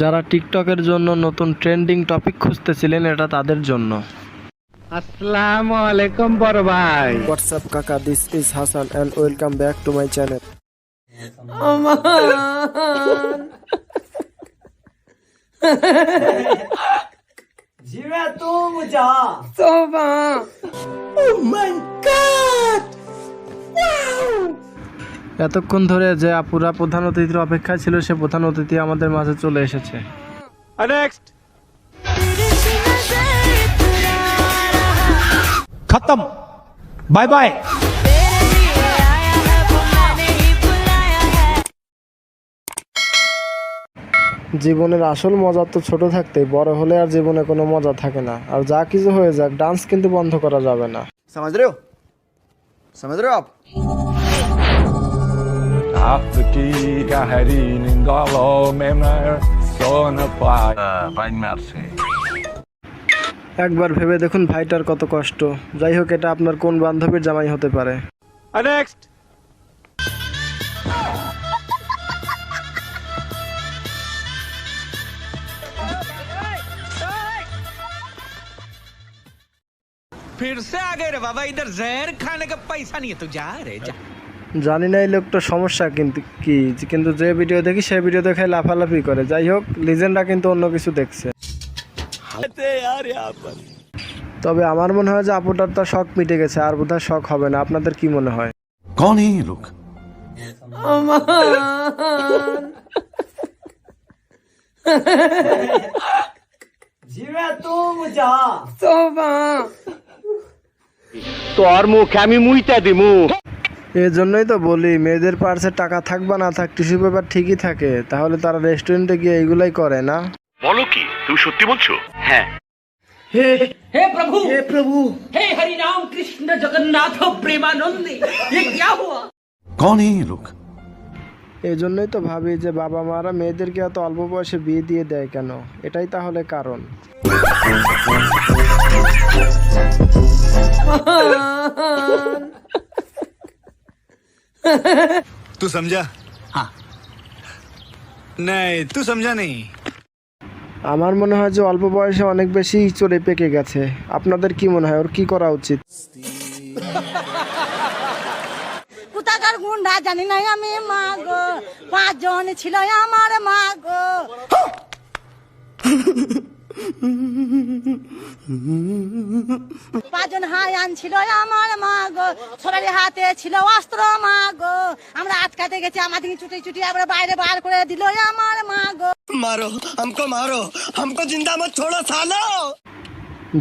যারা টিকটকের জন্য নতুন ট্রেন্ডিং টপিক খুঁজতেছিলেন এটা তাদের জন্য। আসসালামু আলাইকুম বড় ভাই। হোয়াটসঅ্যাপ কাকা this is Hasan and welcome back to my channel এতক্ষণ ধরে যে আপুরা প্রধান অতিথির অপেক্ষায় ছিল সে প্রধান অতিথি আমাদের মাঝে চলে এসেছে। বাই বাই জীবনের আসল মজা তো ছোট থাকতে বড় হলে আর জীবনে কোনো মজা থাকে না। আর যা কিছু হয়ে যাক ডান্স কিন্তু বন্ধ করা যাবে না। সমাজ রে সমাজ রে हो आप Afrika här inne galar med mig såna playa. Vai merci. একবার ভেবে দেখুন ভাইটার কত কষ্ট যাই হোক এটা আপনার কোন বান্ধবীর জামাই হতে পারে নেক্সট फिर से आ गए रे बाबा इधर जहर खाने का पैसा नहीं है तू जा रे जा জানি না এই লোকটা সমস্যা কিন্তু কি কিন্তু যে ভিডিও দেখি সেই ভিডিও দেখে লাফালাফি করে। যাই হোক লিজেন্ডরা কিন্তু অন্য কিছু দেখছে। তবে আমার মনে হয় যে আপুটার তো শখ মিটে গেছে আর বোধহয় শখ হবে না। আপনাদের কি মনে হয়? কোন এই লোক? তো আর মুখ আমি মুইটা দিমু। জন্যই তো বলি মেয়েদের পার্সে টাকা থাক বা না থাক টিস্যু পেপার ঠিকই থাকে তাহলে তারা রেস্টুরেন্টে গিয়ে এইগুলাই করে না हे प्रभु हे प्रभु हे हरि राम कृष्ण जगन्नाथ प्रेमानंद ये क्या हुआ कौन है ये लोग এই জন্যই তো ভাবি যে বাবা মারা মেয়েদেরকে এত অল্প বয়সে বিয়ে দিয়ে দেয় কেন এটাই তাহলে কারণ तू समझा हाँ नहीं तू समझा नहीं আমার মনে হয় যে অল্প বয়সে অনেক বেশি চড়ে পেকে গেছে আপনাদের কি মনে হয় ওর কি করা উচিত কোথাকার গুন্ডা জানি না আমি মা গো পাঁচজন ছিল আমার মা গো পাঁচজন হাই আনছিল আমার মা গো সবারই হাতে ছিল অস্ত্র মা গো। আমরা আটকাতে গেছি আমাদের ছুটি ছুটি আমরা বাইরে বার করে দিল আমার মা গো। মারো আমকো মারো আমকো জিন্দা মত ছোড়ো সালো।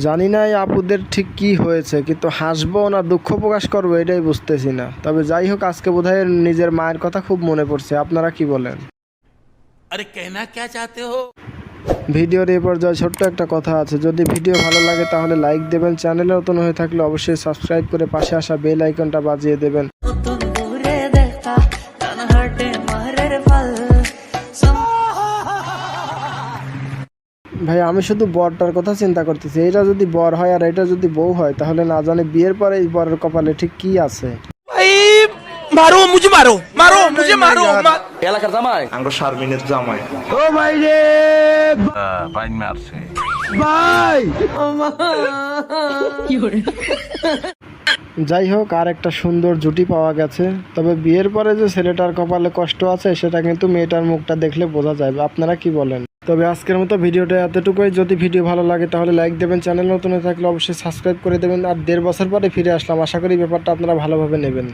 জানি না এই আপুদের ঠিক কি হয়েছে কিন্তু হাসবো না দুঃখ প্রকাশ করব এটাই বুঝতেছি না। তবে যাই হোক আজকে বোধহয় নিজের মায়ের কথা খুব মনে পড়ছে। আপনারা কি বলেন? আরে কেনা কে চাতে হো? ভিডিওর এই পর্যায়ে ছোট্ট একটা কথা আছে। যদি ভিডিও ভালো লাগে তাহলে লাইক দেবেন চ্যানেলে নতুন হয়ে থাকলে অবশ্যই সাবস্ক্রাইব করে পাশে আসা বেল আইকনটা বাজিয়ে দেবেন। ভাই আমি শুধু বরটার কথা চিন্তা করতেছি। এটা যদি বর হয় আর এটা যদি বউ হয় তাহলে না জানি বিয়ের পরে এই বরের কপালে ঠিক কি আছে? মারো মুঝে মারো। মারো মুঝে মারো এলাকার জামাই? আঙ্গ শারমিনের জামাই। ও ভাই রে। ভাই মারছে। ভাই। যাই হোক আর একটা সুন্দর জুটি পাওয়া গেছে। তবে বিয়ের পরে যে ছেলেটার কপালে কষ্ট আছে সেটা কিন্তু মেয়েটার মুখটা দেখলে বোঝা যাবে। আপনারা কি বলেন? তবে আজকের মতো ভিডিওটা এতটুকুই। যদি ভিডিও ভালো লাগে তাহলে লাইক দেবেন। চ্যানেল নতুন থাকলে অবশ্যই সাবস্ক্রাইব করে দেবেন। আর দেড় বছর পরে ফিরে আসলাম। আশা করি ব্যাপারটা আপনারা ভালোভাবে নেবেন।